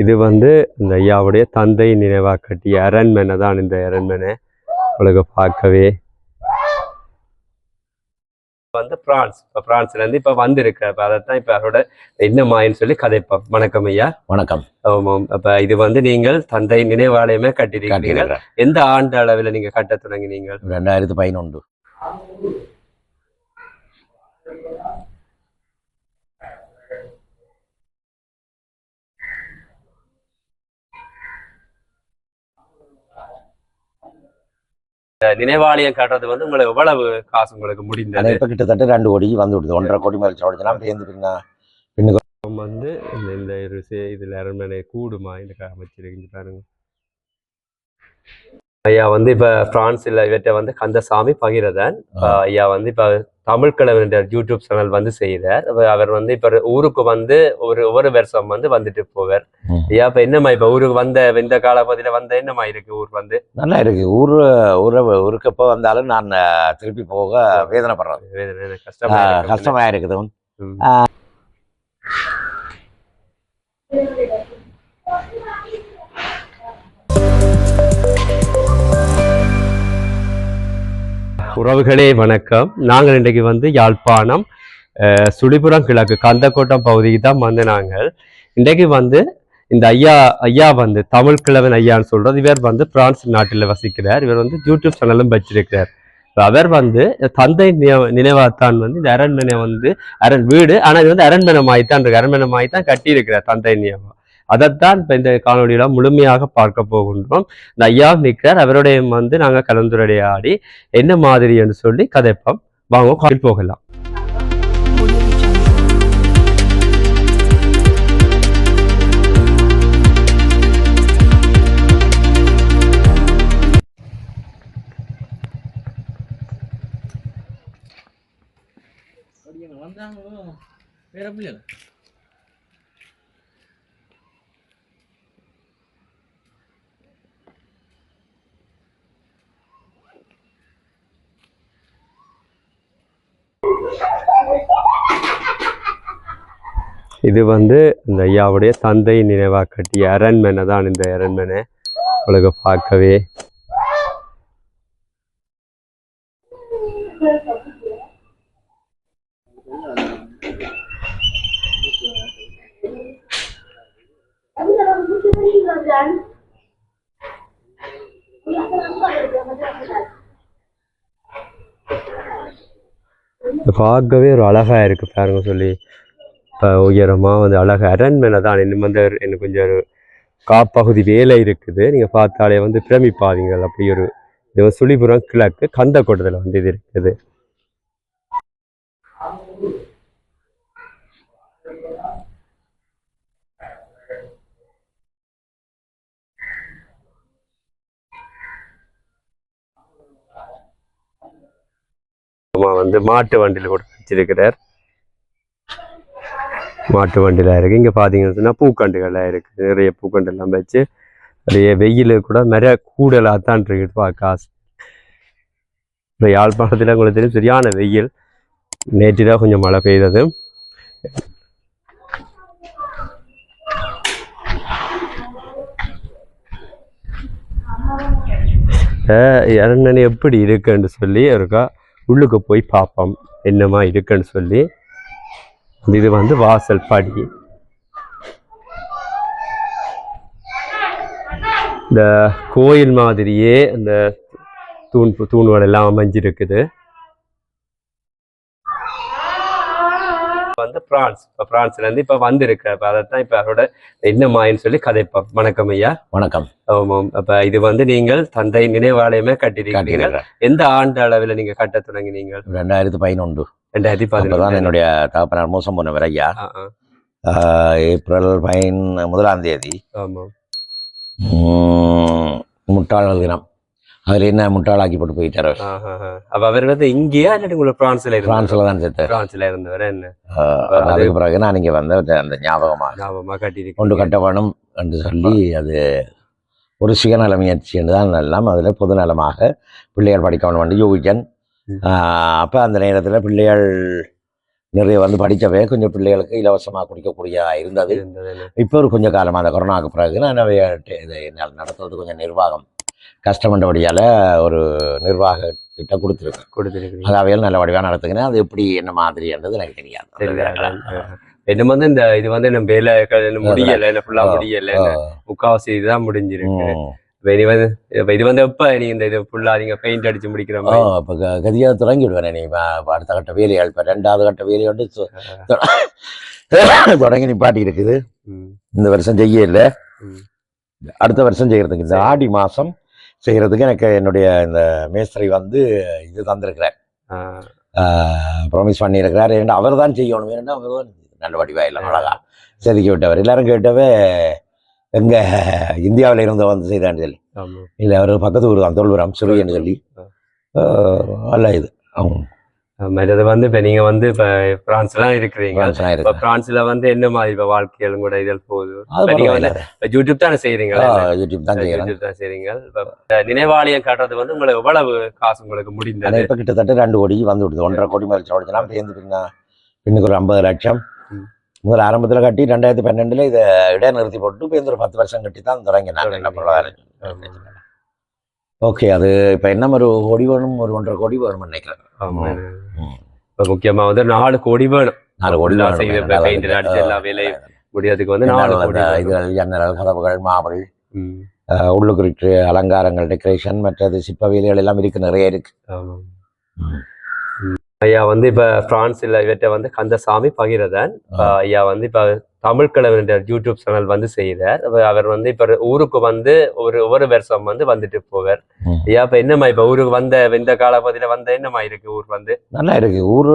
இது வந்து இந்த ஐயாவுடைய தந்தை நினைவாக கட்டிய அரண்மனை தான் இந்த அரண்மனை. உங்களுக்கு பார்க்கவே. வந்து பிரான்ஸ். இப்போ பிரான்ஸ்லேருந்து இப்போ வந்திருக்கு. அப்போ அதைத்தான் இப்போ அவரோட என்ன மாயின்னு சொல்லி கதைப்போம். வணக்கம் ஐயா. வணக்கம். ஆமாம் அப்போ இது வந்து நீங்கள் தந்தை நினைவாலயமே காட்டியிருக்கிறேன் எந்த ஆண்டு அளவில் நீங்கள் கட்ட தொடங்கினீங்க ரெண்டாயிரத்தி பதினொன்று. நினைவாலயம் கட்டுறது வந்து உங்களுக்கு எவ்வளவு காசு உங்களுக்கு முடிந்தது? இப்போ கிட்டத்தட்ட ரெண்டு கோடி வந்து விடுது. ஒன்றரை கோடி மேலே சோடிச்சுனா பேருந்து பின்ன வந்து இந்த இதுல அரண்மனை கூடுமா? இந்த க- அமைச்சிருக்கீங்க பாருங்க. ஐயா வந்து இப்ப பிரான்ஸ்ல இவற்றை வந்து கந்தசாமி பகிரதன் ஐயா வந்து இப்ப தமிழ் கிழவன் என்ற யூடியூப் சேனல் வந்து செய்தார். அவர் வந்து இப்ப ஊருக்கு வந்து ஒரு ஒரு வருஷம் வந்து வந்துட்டு போவார். ஐயா இப்ப என்னம்மா இப்ப ஊருக்கு வந்த இந்த காலப்பகுதியில வந்த என்னம்மா இருக்கு ஊர் வந்து? நல்லா இருக்கு. ஊர் ஊர் ஊருக்கு எப்போ வந்தாலும் நான் திருப்பி போக வேதனைப்படுறேன். வேதனை, கஷ்டமா. கஷ்டமா இருக்குது. உறவுகளே வணக்கம். நாங்கள் இன்றைக்கு வந்து யாழ்ப்பாணம் சுழிபுரம் கிழக்கு கந்தக்கோட்டம் பகுதிக்கு தான் வந்து நாங்கள். இன்றைக்கு வந்து இந்த ஐயா ஐயா வந்து தமிழ் கிழவன் ஐயான்னு சொல்றது. இவர் வந்து பிரான்ஸ் நாட்டில் வசிக்கிறார். இவர் வந்து யூடியூப் சேனலும் வச்சிருக்கிறார். அவர் வந்து தந்தை நினைவாத்தான் வந்து இந்த அரண்மனை வந்து அரண் வீடு. ஆனா இது வந்து அரண்மனை மாய்த்தான் இருக்கு. அரண்மனை மாய்த்தான் கட்டியிருக்கிறார் தந்தை நினைவா அதைத்தான் இப்ப இந்த காணொலியில முழுமையாக பார்க்க போகின்றோம். இந்த ஐயா நிற்கிறார் அவருடைய வந்து நாங்க கலந்துரையாடி என்ன மாதிரி என்று சொல்லி கதைப்போம். வாங்க போகலாம். வந்தாங்களோ வேற பிள்ளைல இது வந்து இந்த ஐயாவுடைய தந்தை நினைவாக கட்டிய அரண்மனை தான் இந்த அரண்மனை. உங்களுக்கு பார்க்கவே. பார்க்கவே ஒரு அழகாக இருக்குது பாருங்க சொல்லி. இப்போ உயரமாக வந்து அரண் அரண்மனை தான் இன்னும் வந்து ஒரு- கொஞ்சம் ஒரு காப்பகுதி வேலை இருக்குது. நீங்கள் பார்த்தாலே வந்து பிரமிப்பாதீங்கள் அப்படி ஒரு இது சுழிபுரம் கிழக்கு கந்தக்கோட்டத்தில் வந்து இது இருக்குது. அம்மா வந்து மாட்டு வண்டியில் கூட வச்சிருக்கிறார். மாட்டு வண்டியில் இருக்குது இங்கே பார்த்தீங்கன்னு சொன்னால் பூக்கண்டுகள்லாம் இருக்குது நிறைய பூக்கண்டு எல்லாம் வச்சு நிறைய வெயில் கூட நிறைய கூடலாக தான் இருக்குது பார்க்காசு இப்போ யாழ்ப்பாணத்தில் உங்களுக்கு தெரியும் சரியான வெயில். நேற்று தான் கொஞ்சம் மழை பெய்தது. அரண்மனை எப்படி இருக்குன்னு சொல்லி இருக்கா? உள்ளுக்கு போய் பார்ப்போம் என்னமா இருக்குன்னு சொல்லி. இது வந்து வாசல் படி. இந்த கோயில் மாதிரியே அந்த தூண் தூண்கள் எல்லாம் அமைஞ்சிருக்குது. வந்து பிரான்ஸ். இப்போ பிரான்ஸ்ல இருந்து இப்போ வந்திருக்கு. அப்போ அதைத்தான் இப்போ அவரோட என்ன மாயின்னு சொல்லி கதைப்போம். வணக்கம் ஐயா. வணக்கம். ஆமாம். அப்ப இது வந்து நீங்கள் தந்தை நினைவாலயமே காட்டியிருக்கிறேன் எந்த ஆண்டு அளவில் நீங்க கட்ட தொடங்கினீங்க ரெண்டாயிரத்தி பதினொன்று. ரெண்டாயிரத்தி பதினொன்று. என்னுடைய தகப்பனார் மோசம் ஆ, ஆஹ், ஏப்ரல் பதின் முதலாம் தேதி. ஆமாம். உம், முட்டாள் தினம் அதில் என்ன முட்டாளாக்கி போட்டு போயிட்டார். அப்ப அவர் வந்து இங்கேயா இல்லாட்டி உங்களுக்கு பிரான்ஸ்ல இருந்து? பிரான்ஸ்ல தான் சேர்த்தார். பிரான்ஸ்ல இருந்தவர் என்ன? அதுக்கு பிறகு நான் இங்கே வந்து அந்த- அந்த ஞாபகமாக ஞாபகமா கொண்டு கட்ட வேணும் என்று சொல்லி அது ஒரு சுயநல முயற்சி என்று தான் எல்லாம் அதில் பொதுநலமாக பிள்ளைகள் படிக்க வேணும் என்று யோகிச்சன். அப்போ அந்த நேரத்தில் பிள்ளைகள் நிறைய வந்து படித்தவை கொஞ்சம் பிள்ளைகளுக்கு இலவசமாக குடிக்கக்கூடிய இருந்தது. இப்போ ஒரு கொஞ்சம் காலமாக அந்த கொரோனாவுக்கு பிறகு நான் ந- நடத்துறது கொஞ்சம் நிர்வாகம். கஷ்டமன்றபடியால் ஒரு நிர்வாக கிட்ட கொடுத்துருக்கேன் கொடுத்துருக்கீங்க அது அவையில் நல்ல வடிவாக நடத்துக்கிறேன் அது எப்படி என்ன மாதிரின்றது எனக்கு தெரியாது. என்ன வந்து இந்த இது வந்து நம்ம வேலை முடியல. என்ன ஃபுல்லா ஆ. முடியல. முக்காவாசி இதுதான் முடிஞ்சிருக்கு. இது வந்து இது வந்து எப்ப நீங்க இந்த இது ஃபுல்லா நீங்க பெயிண்ட் அடிச்சு முடிக்கிற மாதிரி? இப்போ கதியாக தொடங்கி விடுவேன் நீ அடுத்த கட்ட வேலைகள் இப்போ ரெண்டாவது கட்ட வேலையை வந்து தொ- தொ- தொடங்கி நிப்பாட்டி இருக்குது. ம், இந்த வருஷம் செய்ய இல்லை. அடுத்த வருஷம் செய்யறதுக்கு இந்த ஆடி மாசம் செய்யறதுக்கு எனக்கு என்னுடைய இந்த மேஸ்திரி வந்து இது தந்திருக்கிறார். ப்ராமிஸ் பண்ணியிருக்கிறார். ஏன்னா அவர் தான் செய்யணும். ஏன்னா அவர் தான் நல்ல வடிவா இல்லை அழகா செதுக்கி விட்டவர். எல்லாரும் கேட்டவே எங்க இந்தியாவில் இருந்து வந்து செய்தான்னு சொல்லி. இல்லை அவர் பக்கத்து ஊர் தான் தொல்புரம் சுரியன்னு சொல்லி. ஆ, நல்ல இது. ஆமாம் மற்றது வந்து இப்ப நீங்க வந்து இப்ப பிரான்ஸ்லாம் இருக்கிறீங்க. இப்ப பிரான்ஸ்ல வந்து என்ன மாதிரி இப்ப வாழ்க்கையிலும் கூட இதழ் போகுது? இப்ப வந்து யூடியூப் தானே செய்றீங்களா ஆ, யூடியூப் தான் யூடியூப் தான் செய்றீங்க. இப்ப நினைவாலயம் காட்டுறது வந்து உங்களுக்கு எவ்வளவு காசு உங்களுக்கு முடிந்தது? இப்போ கிட்டத்தட்ட ரெண்டு கோடி வந்து விடுது. ஒன்றரை கோடி மேலே ஓடிச்சுனா சேர்ந்து பின்ன பின்னுக்கு ஒரு ஐம்பது லட்சம். முதல்ல ஆரம்பத்தில் கட்டி ரெண்டாயிரத்தி பன்னெண்டுல இதை இடைநிறுத்தி போட்டு இப்போ இந்த ஒரு பத்து வருஷம் கட்டி தான் தொடங்கினாங்க. என்ன பொருளாதாரம் ஓகே அது இப்போ என்ன ஒரு கோடி வேணும்? ஒரு ஒன்றரை கோடி வேணும்னு நினைக்கிறேன். இப்ப முக்கியமா வந்து நாலு கோடி வேணும். நாலு கோடி. எல்லா வேலையும் முடியறதுக்கு வந்து நாலு கோடி. இதுகள் ஜன்னல் கதவுகள் மாவல் ம், அஹ், உள்ளுக்கு இருக்கு அலங்காரங்கள் டெக்கரேஷன் மற்றது சிற்ப வேலைகள் எல்லாம் இருக்கு நிறைய இருக்கு. ஐயா வந்து இப்ப பிரான்ஸ்ல இவற்றை வந்து கந்தசாமி பகிரதன் ஐயா வந்து இப்ப தமிழ் கிழவன் யூடியூப் சேனல் வந்து செய்யறார் அப்ப அவர் வந்து இப்ப ஊருக்கு வந்து ஒரு ஒரு வருஷம் வந்து வந்துட்டு போவார். ஐயா இப்ப என்னமா இப்ப ஊருக்கு வந்த இந்த காலப்பகுதியில வந்த என்னமா இருக்கு ஊர் வந்து நல்லா இருக்கு ஊர்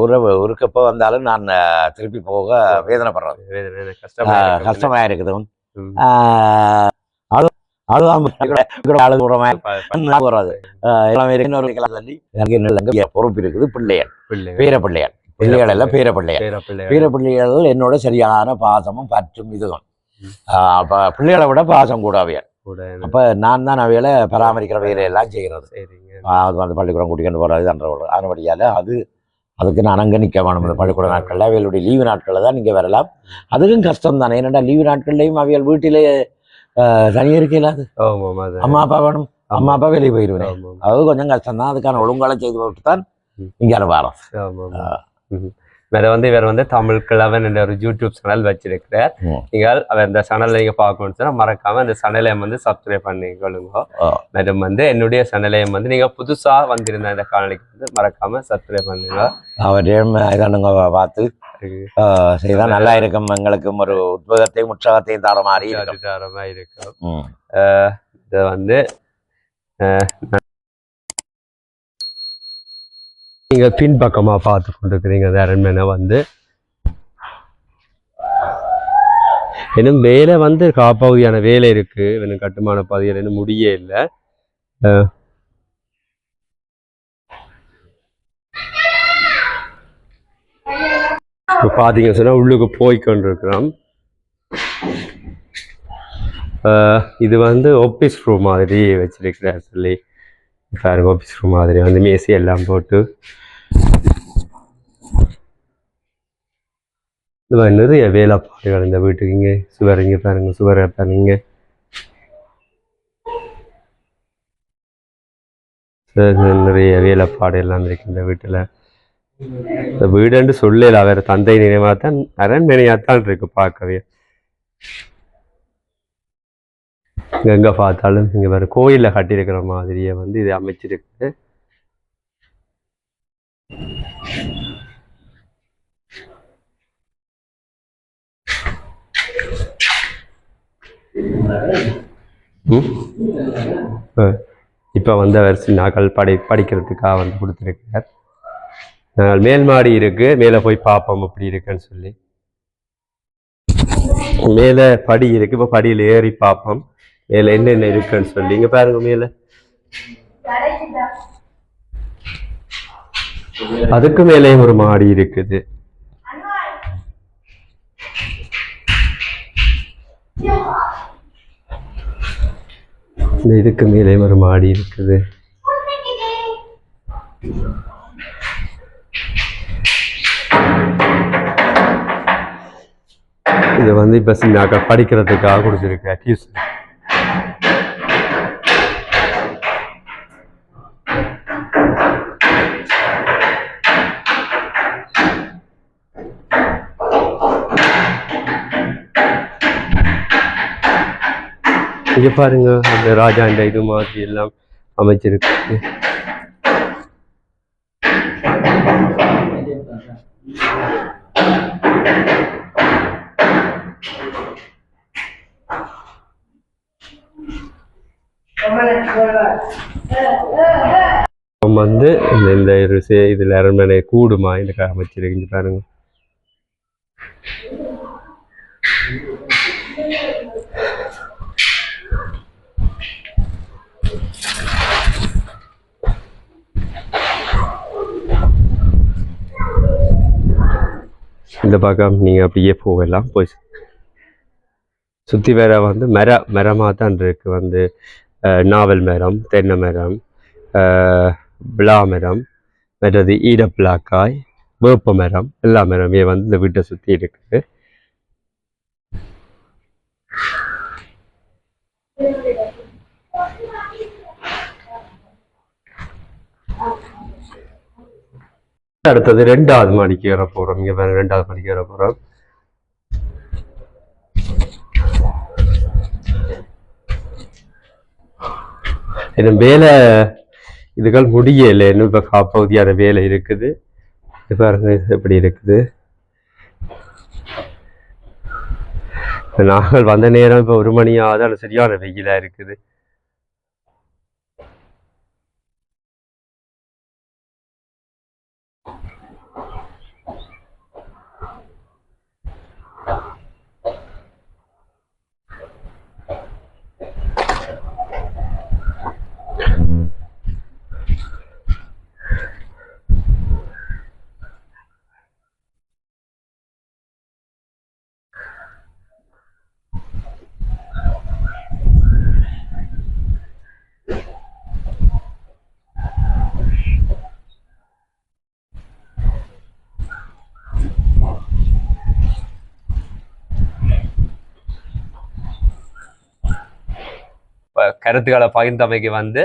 ஊரை ஊருக்கு எப்போ வந்தாலும் நான் திருப்பி போக வேதனைப்படுறேன் வேதனை, கஷ்டமா. கஷ்டமா இருக்குது பொறுப்பு இருக்குது பிள்ளைகள் பிள்ளை பேர பிள்ளைகள் பிள்ளைகள் எல்லாம் பேர பிள்ளைகள் பேர பிள்ளை பேர பிள்ளைகள் என்னோட சரியான பாசமும் பற்றும். ஆஹ் அப்ப பிள்ளைகளை விட பாசம் கூட அவையல் கூட அப்ப நான் தான் அவைகளை பராமரிக்கிற வேலையெல்லாம் செய்கிறது சரிங்க. ஆஹ் அது வந்து பள்ளிக்கூடம் கூட்டிகிட்டு போகிறது அந்த அதன்படியால் அது அதுக்கு நான் அங்கே நிற்க வேணும். இந்த பள்ளிக்கூட நாட்களில் அவைகளுடைய லீவு நாட்களில் தான் நீங்கள் வரலாம். அதுக்கும் கஷ்டம் தானே. ஏன்னா லீவு நாட்கள்லையும் அவைகள் வீட்டிலே தனியாக இருக்கையில் அது? அம்மா அப்பா வேணும். அம்மா அப்பா வெளியே போயிடுவேன். அது கொஞ்சம் கஷ்டம் தான். அதுக்கான ஒழுங்கால செய்து போட்டு தான். இங்கே வரோம். வேற வந்து இவர் வந்து தமிழ் கிழவன் என்ற ஒரு யூடியூப் சேனல் வச்சிருக்கிறார். நீங்கள் அவர் இந்த சேனலை நீங்க பார்க்கணும்னு சொன்னா மறக்காம இந்த சேனலையும் வந்து சப்ஸ்கிரைப் பண்ணிக்கொள்ளுங்க. மேடம் வந்து என்னுடைய சேனலையும் வந்து நீங்க புதுசா வந்திருந்த இந்த காணொலிக்கு வந்து மறக்காம சப்ஸ்கிரைப் பண்ணுங்க. அவரையும் இதானுங்க பார்த்து செய்தால் நல்லா இருக்கும். எங்களுக்கும் ஒரு உத்வேகத்தையும் உற்சாகத்தையும் தர மாதிரி அதிகாரமா இருக்கும். இதை வந்து நீங்கள் பின்பக்கமாக பார்த்து கொண்டிருக்கிறீங்க. அந்த அரண்மனை வந்து? இன்னும் வேலை வந்து காப்பகுதியான வேலை இருக்குது இன்னும் கட்டுமான பகுதியில் இன்னும் முடியே இல்லை. இப்போ பார்த்தீங்க சொன்னால் உள்ளுக்கு போய் கொண்டிருக்கிறோம். இது வந்து ஆஃபீஸ் ரூம் மாதிரி வச்சிருக்கிறார் சொல்லி. பாருங்க ஆஃபீஸ் ரூம் மாதிரி வந்து மேசி எல்லாம் போட்டு. இது மாதிரி நிறைய வேலைப்பாடுகள் இந்த வீட்டுக்கு இங்கே. சுவர் இங்கே பாருங்க சுவரை பாருங்க நிறைய வேலைப்பாடு எல்லாம் இருக்கு இந்த வீட்டில். இந்த வீடுன்னு சொல்லல அவர் தந்தை நினைவாக தான் அரண்மனையாக தான் இருக்கு பார்க்கவே. எங்கே பார்த்தாலும் இங்கே வேறு கோயிலில் கட்டியிருக்கிற மாதிரியே வந்து இது அமைச்சிருக்கு. இப்போ வந்து அவர் நாங்கள் படி படிக்கிறதுக்காக வந்து கொடுத்துருக்கார் நாங்கள் மேல் மாடி இருக்கு மேலே போய் பார்ப்போம் அப்படி இருக்குன்னு சொல்லி. மேலே படி இருக்கு இப்போ படியில் ஏறி பார்ப்போம். மேலே என்னென்ன இருக்குன்னு சொல்லி. இங்கே பாருங்க மேலே. அதுக்கு மேலே ஒரு மாடி இருக்குது. இந்த இதுக்கு மேலே ஒரு மாடி இருக்குது. இது வந்து இப்போ சின்னாக்கா படிக்கிறதுக்காக கொடுத்துருக்கு அக்யூஸ் இங்க பாருங்க அந்த ராஜா இந்த இது மாதிரி எல்லாம் அமைச்சிருக்கு. நம்ம வந்து இந்த இந்த இதுல அரண்மனை கூடுமா இந்த க- அமைச்சிருக்கு பாருங்க. இந்த பக்கம் நீங்கள் அப்படியே போகலாம். போய் சுற்றி வேற வந்து மர மரமாக தான் இருக்கு. வந்து நாவல் மரம் தென்னை மரம் அஹ், விழா மரம் மற்றது ஈரப்பிளாக்காய் வேப்ப மரம் எல்லா மரமே வந்து இந்த வீட்டை சுற்றி இருக்குது. அடுத்தது ரெண்டாவது மாடிக்கு ஏற போகிறோம் இங்கே வேறு ரெண்டாவது மாடிக்கு ஏற போகிறோம் இன்னும் வேலை இதுகள் முடியலை. இன்னும் இப்போ காப்பகுதியான வேலை இருக்குது. இது பாருங்க எப்படி இருக்குது. நாங்கள் வந்த நேரம் இப்போ ஒரு மணி ஆகுது சரியான வெயிலாக இருக்குது இப்ப கருத்துக்களை பகிர்ந்தமைக்கு வந்து.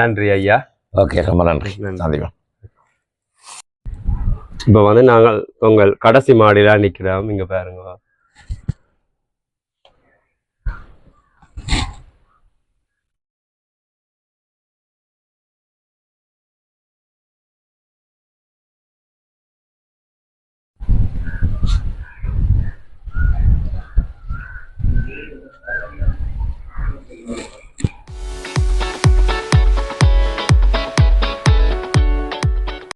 நன்றி ஐயா. ஓகே ரொம்ப நன்றி. நன்றி. இப்போ வந்து நாங்கள் உங்கள் கடைசி மாடியில நிற்கிறோம் இங்கே பாருங்க.